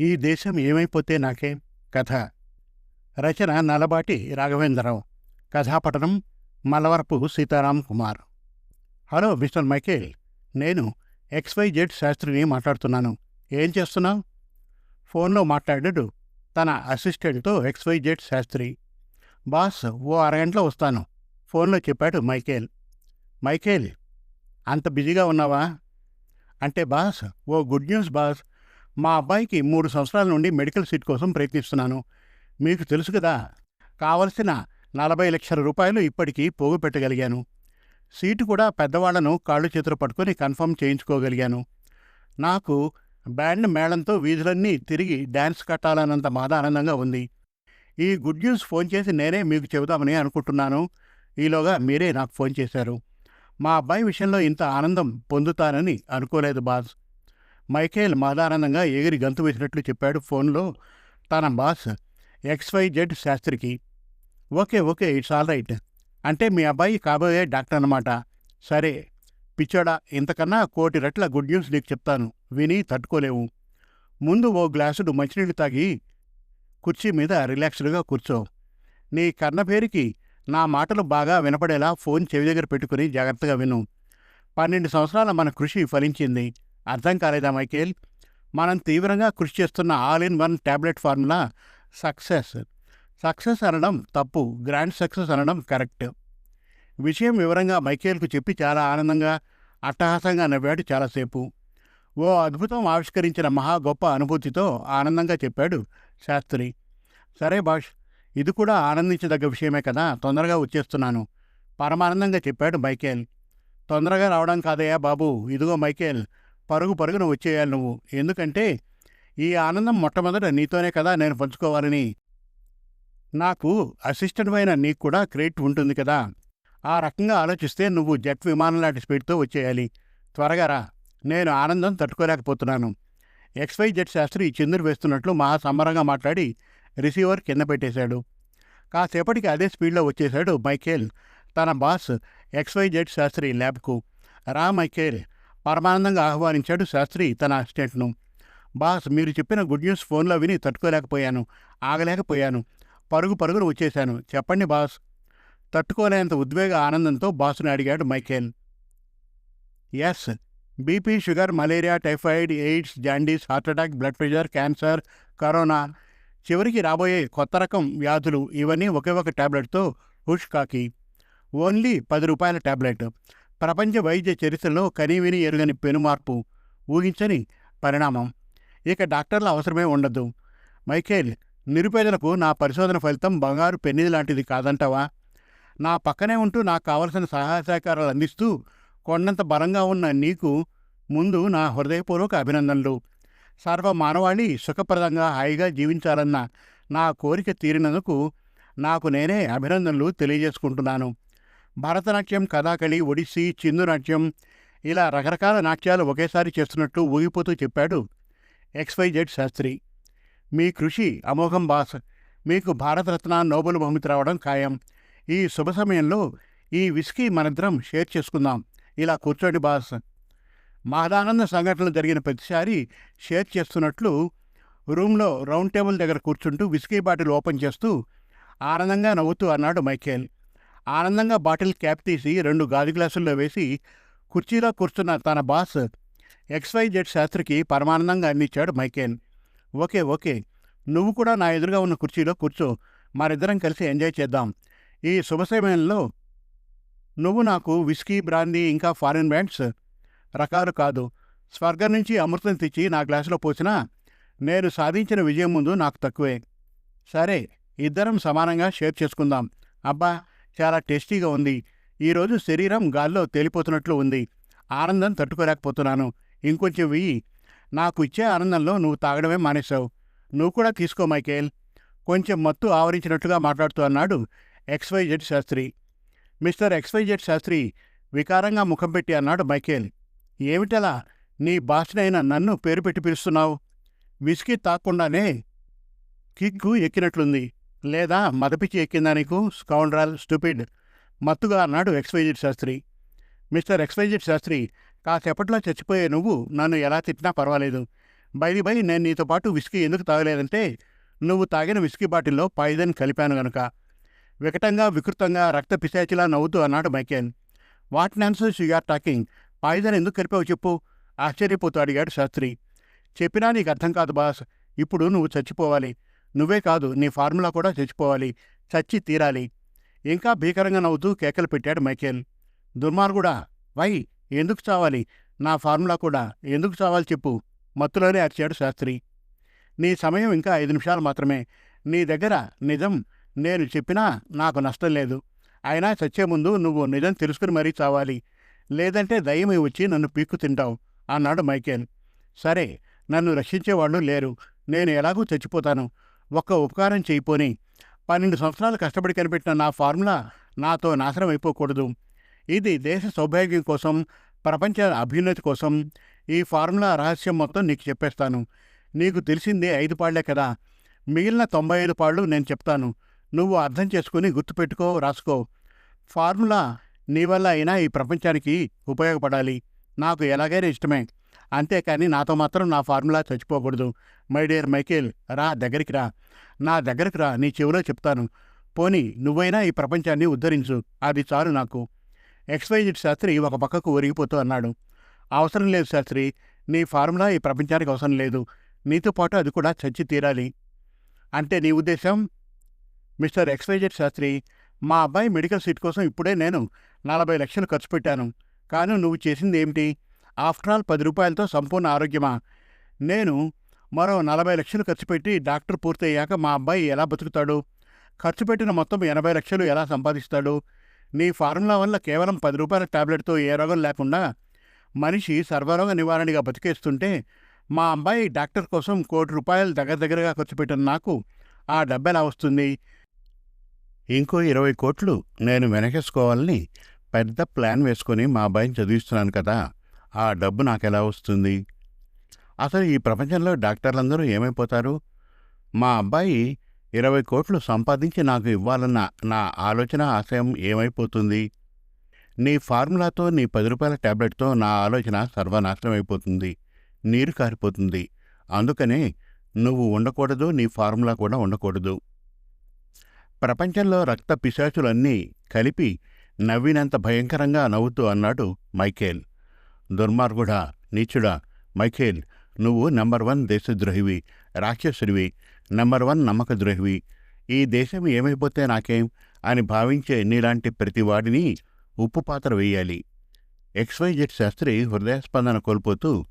ఈ దేశం ఏమైపోతే నాకే? కథ. రచన Nalabati Raghavendrarao. కథాపటనం Malavarapu Sitaram Kumar. Hello mister Michael. నేను ఎక్స్వైజెడ్ శాస్త్రిని మాట్లాడుతున్నాను. ఏం చేస్తున్నావు? ఫోన్లో మాట్లాడాడు తన అసిస్టెంట్తో ఎక్స్వైజెడ్ శాస్త్రి. బాస్ ఓ అరగంటలో వస్తాను. ఫోన్లో చెప్పాడు మైకేల్. మైకేల్ అంత బిజీగా ఉన్నావా? అంటే బాస్ ఓ గుడ్ న్యూస్ బాస్. మా అబ్బాయికి మూడు సంవత్సరాల నుండి మెడికల్ సీట్ కోసం ప్రయత్నిస్తున్నాను. మీకు తెలుసు కదా కావలసిన నలభై లక్షల రూపాయలు ఇప్పటికీ పోగు పెట్టగలిగాను. సీటు కూడా పెద్దవాళ్ళను కాళ్ళు చేతులు పట్టుకొని కన్ఫర్మ్ చేయించుకోగలిగాను. నాకు బ్యాండ్ మేళంతో వీధులన్నీ తిరిగి డ్యాన్స్ కట్టాలన్నంత మాదానందంగా ఉంది. ఈ గుడ్ న్యూస్ ఫోన్ చేసి నేనే మీకు చెబుదామని అనుకుంటున్నాను. ఈలోగా మీరే నాకు ఫోన్ చేశారు. మా అబ్బాయి విషయంలో ఇంత ఆనందం పొందుతానని అనుకోలేదు బాస్. మైకేల్ మాదానందంగా ఎగిరి గంతు వేసినట్లు చెప్పాడు ఫోన్లో తన boss. XYZ శాస్త్రికి. Okay okay it's all right. అంటే మీ అబ్బాయి కాబోయే డాక్టర్ అన్నమాట. సరే పిచ్చోడా ఇంతకన్నా కోటి రెట్ల గుడ్ న్యూస్ నీకు చెప్తాను. విని తట్టుకోలేవు. ముందు ఓ గ్లాసుడు మంచినీళ్ళు తాగి కుర్చీ మీద రిలాక్స్డ్గా కూర్చో. నీ కన్నభేరికి నా మాటలు బాగా వినపడేలా ఫోన్ చెవి దగ్గర పెట్టుకుని జాగ్రత్తగా విను. పన్నెండు సంవత్సరాల మన కృషి ఫలించింది. అర్థం కాలేదా మైకేల్? మనం తీవ్రంగా కృషి చేస్తున్న all in one tablet formula success. Success అనడం తప్పు గ్రాండ్ సక్సెస్ అనడం కరెక్ట్. విషయం వివరంగా మైకేల్కు చెప్పి చాలా ఆనందంగా అట్టహాసంగా నవ్వాడు చాలాసేపు. ఓ అద్భుతం ఆవిష్కరించిన మహా గొప్ప అనుభూతితో ఆనందంగా చెప్పాడు శాస్త్రి. సరే భాష్ ఇది కూడా ఆనందించదగ్గ విషయమే కదా తొందరగా వచ్చేస్తున్నాను పరమానందంగా చెప్పాడు మైకేల్. తొందరగా రావడం కాదయ్యా బాబు ఇదిగో మైకేల్ పరుగు పరుగున వచ్చేయాలి నువ్వు. ఎందుకంటే ఈ ఆనందం మొట్టమొదట నీతోనే కదా నేను పంచుకోవాలని. నాకు అసిస్టెంట్ అయిన నీకు కూడా క్రెడిట్ ఉంటుంది కదా. ఆ రకంగా ఆలోచిస్తే నువ్వు జెట్ విమానం లాంటి స్పీడ్తో వచ్చేయాలి. త్వరగా రా. నేను ఆనందం తట్టుకోలేకపోతున్నాను. ఎక్స్వై జెట్ శాస్త్రి చిందురు వేస్తున్నట్లు మహా సంబరంగా మాట్లాడి రిసీవర్ కింద పెట్టేశాడు. కాసేపటికి అదే స్పీడ్లో వచ్చేశాడు మైకేల్ తన బాస్ ఎక్స్వై జెట్ శాస్త్రి ల్యాబ్కు. రా మైకేల్ పరమానందంగా ఆహ్వానించాడు శాస్త్రి తన అసిస్టెంట్ను. బాస్ మీరు చెప్పిన గుడ్ న్యూస్ ఫోన్లో విని తట్టుకోలేకపోయాను ఆగలేకపోయాను పరుగు పరుగును వచ్చేశాను. చెప్పండి బాస్. తట్టుకోలేనంత ఉద్వేగ ఆనందంతో బాసుని అడిగాడు Michael yes BP sugar malaria typhoid AIDS jaundice heart attack blood pressure cancer corona. చివరికి రాబోయే కొత్త రకం వ్యాధులు ఇవన్నీ ఒకే ఒక టాబ్లెట్తో హుష్ కాకి ఓన్లీ పది రూపాయల టాబ్లెట్. ప్రపంచ వైద్య చరిత్రలో కనీవిని ఎరుగని పెనుమార్పు ఊహించని పరిణామం. ఇక డాక్టర్ల అవసరమే ఉండదు. మైఖేల్ నిరుపేదలకు నా పరిశోధన ఫలితం బంగారు పెన్నిది లాంటిది కాదంటావా? నా పక్కనే ఉంటూ నాకు కావలసిన సహాయ సహకారాలు అందిస్తూ కొండంత బలంగా ఉన్న నీకు ముందు నా హృదయపూర్వక అభినందనలు. సర్వ మానవాళి సుఖప్రదంగా హాయిగా జీవించాలన్న నా కోరిక తీరినందుకు నాకు నేనే అభినందనలు తెలియజేసుకుంటున్నాను. భరతనాట్యం కథాకళి ఒడిస్సీ చిందు నాట్యం ఇలా రకరకాల నాట్యాలు ఒకేసారి చేస్తున్నట్లు ఊగిపోతూ చెప్పాడు ఎక్స్వైజెడ్ శాస్త్రి. మీ కృషి అమోఘం బాస్. మీకు భారతరత్న నోబెల్ బహుమతి రావడం ఖాయం. ఈ శుభ సమయంలో ఈ విస్కీ మనిద్దరం షేర్ చేసుకుందాం. ఇలా కూర్చోండి బాస్. మహదానంద సంఘటనలు జరిగిన ప్రతిసారి షేర్ చేస్తున్నట్లు రూమ్లో రౌండ్ టేబుల్ దగ్గర కూర్చుంటూ విస్కీ బాటిల్ ఓపెన్ చేస్తూ ఆనందంగా నవ్వుతూ అన్నాడు మైఖేల్ ఆనందంగా బాటిల్ క్యాప్ తీసి రెండు గాజు గ్లాసుల్లో వేసి కుర్చీలో కూర్చున్న తన బాస్ ఎక్స్వై జెడ్ శాస్త్రికి పరమానందంగా అందించాడు మైకేన్ ఓకే ఓకే నువ్వు కూడా నా ఎదురుగా ఉన్న కుర్చీలో కూర్చో మరిద్దరం కలిసి ఎంజాయ్ చేద్దాం. ఈ శుభ సమయంలో నువ్వు నాకు విస్కీ బ్రాందీ ఇంకా ఫారిన్ బ్రాండ్స్ రకాలు కాదు స్వర్గం నుంచి అమృతం తెచ్చి నా గ్లాసులో పోసినా నేను సాధించిన విజయం ముందు నాకు తక్కువే. సరే ఇద్దరం సమానంగా షేర్ చేసుకుందాం. అబ్బా! చాలా టేస్టీగా ఉంది. ఈరోజు శరీరం గాల్లో తేలిపోతున్నట్లు ఉంది. ఆనందం తట్టుకోలేకపోతున్నాను. ఇంకొంచెం వెయ్యి. నాకు ఇచ్చే ఆనందంలో నువ్వు తాగడమే మానేశావు. నువ్వు కూడా తీసుకో మైకేల్. కొంచెం మత్తు ఆవరించినట్టుగా మాట్లాడుతూ అన్నాడు XYZ Sastry. Mister XYZ Sastry వికారంగా ముఖం పెట్టి అన్నాడు మైకేల్. ఏమిటలా? నీ బాస్నైన నన్ను పేరు పెట్టి పిలుస్తున్నావు? విసికి తాక్కుండానే కిగ్గు ఎక్కినట్లుంది. లేదా మదపిచ్చి ఎక్కిందా నీకు స్కౌండ్రాల్ స్టూపిడ్? మత్తుగా అన్నాడు XYZ Sastry. Mister XYZ Sastry కాసేపట్లో చచ్చిపోయే నువ్వు నన్ను ఎలా తిట్టినా పర్వాలేదు. బైది బై నేను నీతో పాటు విస్కీ ఎందుకు తాగలేదంటే నువ్వు తాగిన విస్కీ బాటిల్లో పాయిజన్ కలిపాను గనుక. వికటంగా వికృతంగా రక్త పిశాచిలా నవ్వుతూ అన్నాడు Michael. What nonsense you are talking? Poison ఎందుకు కలిపావు చెప్పు? ఆశ్చర్యపోతూ అడిగాడు శాస్త్రి. చెప్పినా నీకు అర్థం కాదు బాస్. ఇప్పుడు నువ్వు చచ్చిపోవాలి. నువ్వే కాదు నీ ఫార్ములా కూడా చచ్చిపోవాలి చచ్చి తీరాలి. ఇంకా భీకరంగా నవ్వుతూ కేకలు పెట్టాడు మైకేల్. దుర్మార్గుడా వై ఎందుకు చావాలి? నా ఫార్ములా కూడా ఎందుకు చావాలి చెప్పు మత్తులోనే అరిచాడు శాస్త్రి. నీ సమయం ఇంకా ఐదు నిమిషాలు మాత్రమే. నీ దగ్గర నిజం నేను చెప్పినా నాకు నష్టం లేదు. అయినా చచ్చే ముందు నువ్వు నిజం తెలుసుకుని మరీ చావాలి. లేదంటే దయ్యమై వచ్చి నన్ను పీక్కు తింటావు అన్నాడు మైకేల్. సరే నన్ను రక్షించేవాళ్ళు లేరు. నేను ఎలాగూ చచ్చిపోతాను. ఒక్క ఉపకారం చేయిపోని. పన్నెండు సంవత్సరాలు కష్టపడి కనిపెట్టిన నా ఫార్ములా నాతో నాశనం అయిపోకూడదు. ఇది దేశ సౌభాగ్యం కోసం ప్రపంచ అభ్యున్నతి కోసం. ఈ ఫార్ములా రహస్యం మొత్తం నీకు చెప్పేస్తాను. నీకు తెలిసిందే ఐదు పాళ్ళే కదా. మిగిలిన తొంభై ఐదు పాళ్ళు నేను చెప్తాను. నువ్వు అర్థం చేసుకుని గుర్తుపెట్టుకో రాసుకో. ఫార్ములా నీ వల్ల అయినా ఈ ప్రపంచానికి ఉపయోగపడాలి. నాకు ఎలాగైనా ఇష్టమే. అంతేకాని నాతో మాత్రం నా ఫార్ములా చచ్చిపోకూడదు. మై డియర్ మైకేల్ రా దగ్గరికి రా. నా దగ్గరికి రా నీ చెవిలో చెప్తాను. పోనీ నువ్వైనా ఈ ప్రపంచాన్ని ఉద్ధరించు. అది చాలు నాకు. ఎక్స్వైజిడ్ శాస్త్రి ఒక పక్కకు ఒరిగిపోతూ అన్నాడు. అవసరం లేదు శాస్త్రి. నీ ఫార్ములా ఈ ప్రపంచానికి అవసరం లేదు. నీతో పాటు అది కూడా చచ్చి తీరాలి. అంటే నీ ఉద్దేశం మిస్టర్ ఎక్స్వైజెడ్ శాస్త్రి మా అబ్బాయి మెడికల్ సీట్ కోసం ఇప్పుడే నేను నలభై లక్షలు ఖర్చు పెట్టాను. కానీ నువ్వు చేసింది ఏమిటి? ఆఫ్టర్ ఆల్ పది రూపాయలతో సంపూర్ణ ఆరోగ్యమా? నేను మరో నలభై లక్షలు ఖర్చు పెట్టి డాక్టర్ పూర్తయ్యాక మా అబ్బాయి ఎలా బతుకుతాడు? ఖర్చు పెట్టిన మొత్తం ఎనభై లక్షలు ఎలా సంపాదిస్తాడు? నీ ఫార్ములా వల్ల కేవలం పది రూపాయల టాబ్లెట్తో ఏ రోగం లేకుండా మనిషి సర్వరోగ నివారణగా బతికేస్తుంటే మా అబ్బాయి డాక్టర్ కోసం కోటి రూపాయలు దగ్గర దగ్గరగా ఖర్చు పెట్టిన నాకు ఆ డబ్బు ఎలా వస్తుంది? ఇంకో ఇరవై కోట్లు నేను వెనకేసుకోవాలని పెద్ద ప్లాన్ వేసుకొని మా అబ్బాయిని చదివిస్తున్నాను కదా. ఆ డబ్బు నాకెలా వస్తుంది? అసలు ఈ ప్రపంచంలో డాక్టర్లందరూ ఏమైపోతారు? మా అబ్బాయి ఇరవై కోట్లు సంపాదించి నాకు ఇవ్వాలన్న నా ఆలోచన ఆశయం ఏమైపోతుంది? నీ ఫార్ములాతో నీ పది రూపాయల టాబ్లెట్తో నా ఆలోచన సర్వనాశనం అయిపోతుంది నీరు కారిపోతుంది. అందుకనే నువ్వు ఉండకూడదు నీ ఫార్ములా కూడా ఉండకూడదు. ప్రపంచంలో రక్త పిశాచులన్నీ కలిపి నవ్వినంత భయంకరంగా నవ్వుతూ అన్నాడు మైకేల్. దుర్మార్గుడా నీచుడా మైఖేల్ నువ్వు నెంబర్ వన్ దేశద్రోహివి రాక్షసుడివి నెంబర్ వన్ నమ్మకద్రోహివి. ఈ దేశం ఏమైపోతే నాకేం? అని భావించే నీలాంటి ప్రతివాడిని ఉప్పు పాత్ర వేయాలి. ఎక్స్వైజెడ్ శాస్త్రి హృదయస్పందన కోల్పోతూ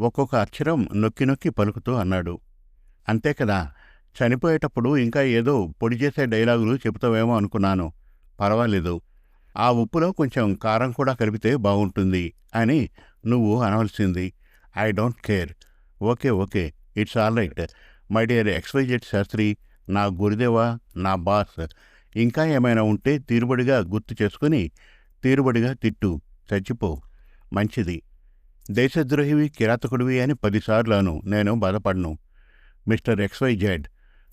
ఒక్కొక్క అక్షరం నొక్కి నొక్కి పలుకుతూ అన్నాడు. అంతే కదా చనిపోయేటప్పుడు ఇంకా ఏదో పొడి చేసే డైలాగులు చెబుతావేమో అనుకున్నాను. పర్వాలేదు. ఆ ఉప్పులో కొంచెం కారం కూడా కలిపితే బాగుంటుంది అని నువ్వు అనవలసింది. I don't care. Okay okay. It's all right. My dear XYZ Sastry నా గురుదేవా నా బాస్ ఇంకా ఏమైనా ఉంటే తీరుబడిగా గుర్తు చేసుకుని తీరుబడిగా తిట్టు. చచ్చిపో. మంచిది. దేశద్రోహివి కిరాతకుడివి అని పదిసార్లను. నేను బాధపడను. మిస్టర్ ఎక్స్వైజెడ్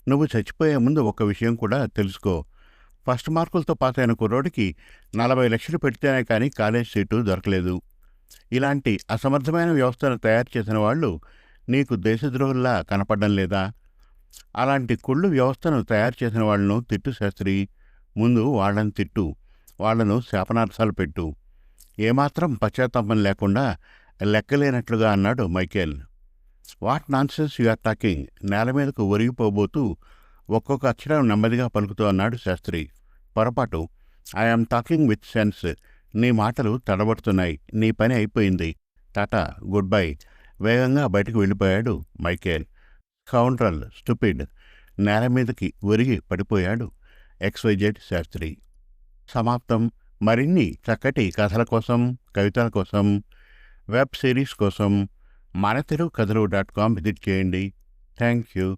నువ్వు చచ్చిపోయే ముందు ఒక విషయం కూడా తెలుసుకో. ఫస్ట్ మార్కులతో పాస్ అయిన కుర్రోడికి నలభై లక్షలు పెడితేనే కానీ కాలేజ్ సీటు దొరకలేదు. ఇలాంటి అసమర్థమైన వ్యవస్థను తయారు చేసిన వాళ్ళు నీకు దేశద్రోహుల్లా కనపడడం లేదా? అలాంటి కుళ్ళు వ్యవస్థను తయారు చేసిన వాళ్ళను తిట్టు శాస్త్రి. ముందు వాళ్ళని తిట్టు. వాళ్ళను శాపనార్థాలు పెట్టు. ఏమాత్రం పశ్చాత్తాపం లేకుండా లెక్కలేనట్లుగా అన్నాడు Michael. What nonsense you are talking? నేల మీదకు ఒరిగిపోబోతూ ఒక్కొక్క అక్షరం నెమ్మదిగా పలుకుతూ అన్నాడు శాస్త్రి. పొరపాటు. ఐఎమ్ టాకింగ్ విత్ సెన్స్ నీ మాటలు తడబడుతున్నాయి. నీ పని అయిపోయింది. టాటా గుడ్ బై వేగంగా బయటకు వెళ్ళిపోయాడు మైకేల్. కౌంట్రల్ స్టూపిడ్ నేల మీదకి ఒరిగి పడిపోయాడు ఎక్స్వైజెడ్ శాస్త్రి. సమాప్తం. మరిన్ని చక్కటి కథల కోసం కవితల కోసం వెబ్ సిరీస్ కోసం మన తెలుగు కథలు డాట్ కామ్ విజిట్ చేయండి. Thank you